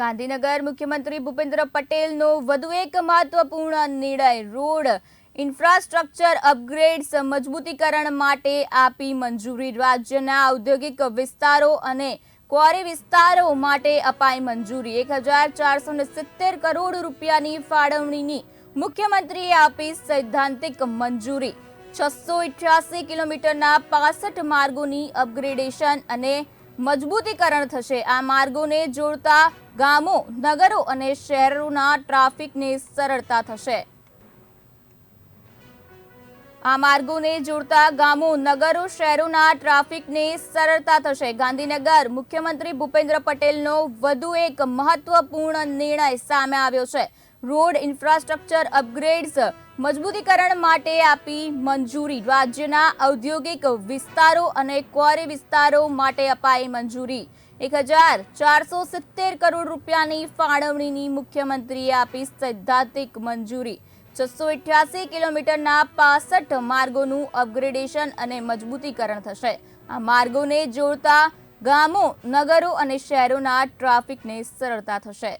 ગાંધીનગર મુખ્યમંત્રી ભૂપેન્દ્ર પટેલનો વધુ એક મહત્વપૂર્ણ નિર્ણય રોડ ઇન્ફ્રાસ્ટ્રક્ચર અપગ્રેડ્સ મજબૂતીકરણ માટે આપી મંજૂરી. રાજ્યના ઔદ્યોગિક વિસ્તારો અને ક્વોરી વિસ્તારો માટે અપાઈ મંજૂરી. એક હજાર ચારસો સિત્તેર કરોડ રૂપિયાની ફાળવણીની મુખ્યમંત્રીએ આપી સૈદ્ધાંતિક મંજૂરી. છસો ઇઠ્યાસી કિલોમીટરના પાસઠ માર્ગોની અપગ્રેડેશન અને મજબૂતીકરણ થશે. આ માર્ગોને જોડતા ગામો, નગરો અને શહેરોના ટ્રાફિકને સરળતા થશે. આ માર્ગોને જોડતા ગામો, નગરો, શહેરોના ટ્રાફિકને સરળતા થશે. ગાંધીનગર મુખ્યમંત્રી ભૂપેન્દ્ર પટેલનો વધુ એક મહત્વપૂર્ણ નિર્ણય સામે આવ્યો છે. રોડ ઇન્ફ્રાસ્ટ્રક્ચર અપગ્રેડ્સ મજબૂતીકરણ માટે આપી મંજૂરી. રાજ્યના ઔદ્યોગિક વિસ્તારો અને ક્વોરી વિસ્તારો માટે અપાઈ મંજૂરી. એક હજાર ચારસો સિત્તેર કરોડ રૂપિયાની ફાળવણીની મુખ્યમંત્રીએ આપી સૈદ્ધાંતિક મંજૂરી. છસો અઠ્યાસી કિલોમીટરના પાસઠ માર્ગોનું અપગ્રેડેશન અને મજબૂતીકરણ થશે. આ માર્ગોને જોડતા ગામો, નગરો અને શહેરોના ટ્રાફિકને સરળતા થશે.